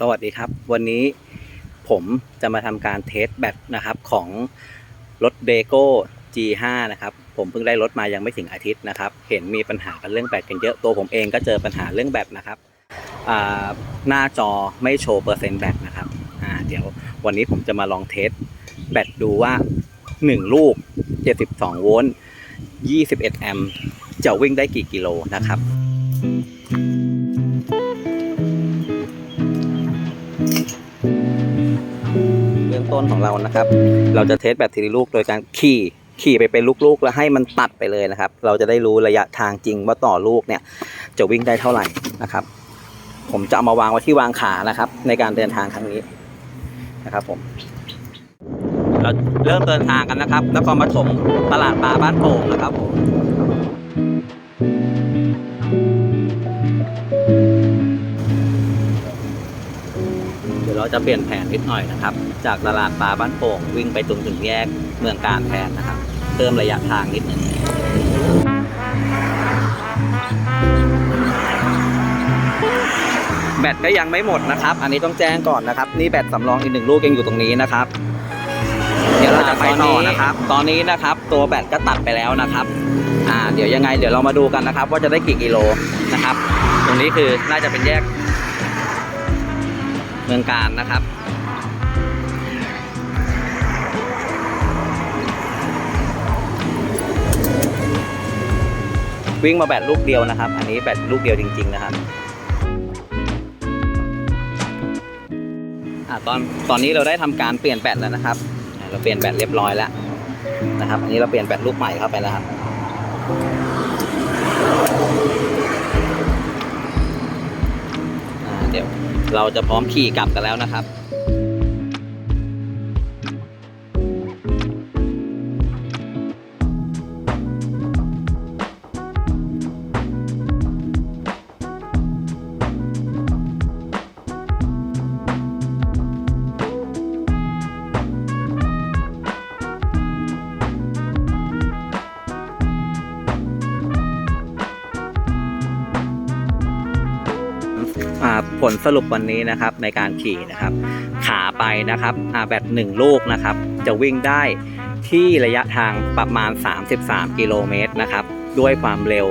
สวัสดีครับ วันนี้ผมจะมาทำการเทสแบตนะครับของรถเดโก้ G5 นะครับ ผมเพิ่งได้รถมายังไม่ถึงอาทิตย์นะครับ เห็นมีปัญหากันเรื่องแบตกันเยอะตัวผมเองก็เจอปัญหาเรื่องแบตนะครับหน้าจอไม่โชว์เปอร์เซ็นต์แบตนะครับเดี๋ยววันนี้ผมจะมาลองเทสแบตดูว่า 1 ลูก 72 โวลต์ 21 แอมป์จะวิ่งได้กี่กิโลนะครับเบื้ องต้นของเรานะครับ เราจะเทสแบตเทีละลูกโดยการขี่ขี่ไปเป็นลูกๆ แล้วให้มันตัดไปเลยนะครับ เราจะได้รู้ระยะทางจริงว่าต่อลูกเนี่ยจะวิ่งได้เท่าไหร่นะครับ ผมจะเอามาวางไว้ที่วางขานะครับ ในการเดินทางครั้งนี้นะครับผม เราเริ่มเดินทางกันนะครับนครปฐมตลาดปลาบ้านโป่งนะครับผม จะเปลี่ยนแผนนิดหน่อยนะครับ จากตลาดปลาบ้านโป่งวิ่งไปตรงถึงแยกเมืองการแทนนะครับ เพิ่มระยะทางนิดหนึ่งแบตก็ยังไม่หมดนะครับ อันนี้ต้องแจ้งก่อนนะครับ นี่แบตสำรองอีกหนึ่งลูกยังอยู่ตรงนี้นะครับ เดี๋ยวเราจะไปต่อนะครับ ตอนนี้นะครับ ตัวแบตก็ตัดไปแล้วนะครับอ่าเดี๋ยวยังไงเดี๋ยวเรามาดูกันนะครับ ว่าจะได้กี่กิโลนะครับ ตรงนี้คือน่าจะเป็นแยก เมืองการนะครับ วิ่งมาแบตลูกเดียวนะครับ อันนี้แบตลูกเดียวจริง ๆ นะครับอตอนตอนนี้เราได้ทำการเปลี่ยนแบตแล้วนะครับ เราเปลี่ยนแบตเรียบร้อยแล้วนะครับ อันนี้เราเปลี่ยนแบตลูกใหม่เข้าไปแล้วครับเดี๋ยว เราจะพร้อมขี่กลับกันแล้วนะครับ ผลสรุปวันนี้นะครับในการขี่นะครับ ขาไปนะครับแบตหนึ่งลูกนะครับ จะวิ่งได้ที่ระยะทางประมาณ 33 กิโลเมตรนะครับ ด้วยความเร็ว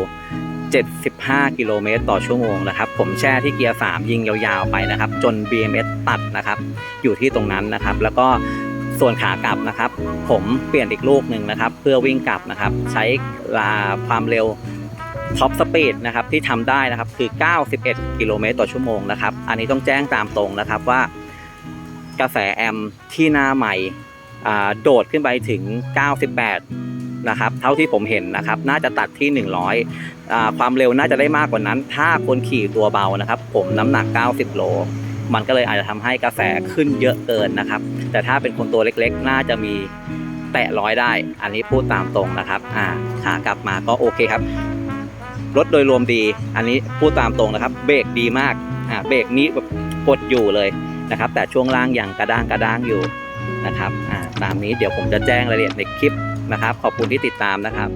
75 กิโลเมตรต่อชั่วโมงนะครับ ผมแช่ที่เกียร์ 3 ยิงยาวๆไปนะครับ จน BMS ตัดนะครับ อยู่ที่ตรงนั้นนะครับ แล้วก็ส่วนขากลับนะครับ ผมเปลี่ยนอีกลูกหนึ่งนะครับ เพื่อวิ่งกลับนะครับ ใช้ลาความเร็ว ท็อปสปีดนะครับที่ทำได้นะครับคือ 91 กิโลเมตรต่อชั่วโมงนะครับ อันนี้ต้องแจ้งตามตรงนะครับว่ากระแสแอมที่หน้าใหม่โดดขึ้นไปถึง 98 นะครับ เท่าที่ผมเห็นนะครับ น่าจะตัดที่ 100อ่าความเร็วน่าจะได้มากกว่านั้น ถ้าคนขี่ตัวเบานะครับ ผมน้ำหนัก 90 โล มันก็เลยอาจจะทำให้กระแสขึ้นเยอะเกินนะครับ แต่ถ้าเป็นคนตัวเล็กๆ น่าจะมีแตะร้อยได้ อันนี้พูดตามตรงนะครับ อ่าขากลับมาก็โอเคครับ รถโดยรวมดี อันนี้พูดตามตรงนะครับ เบรกดีมากอ่าเบรกนี้แบบกดอยู่เลยนะครับ แต่ช่วงล่างยังกระด้างกระด้างอยู่นะครับอ่าตามนี้เดี๋ยวผมจะแจ้งรายละเอียดในคลิปนะครับ ขอบคุณที่ติดตามนะครับ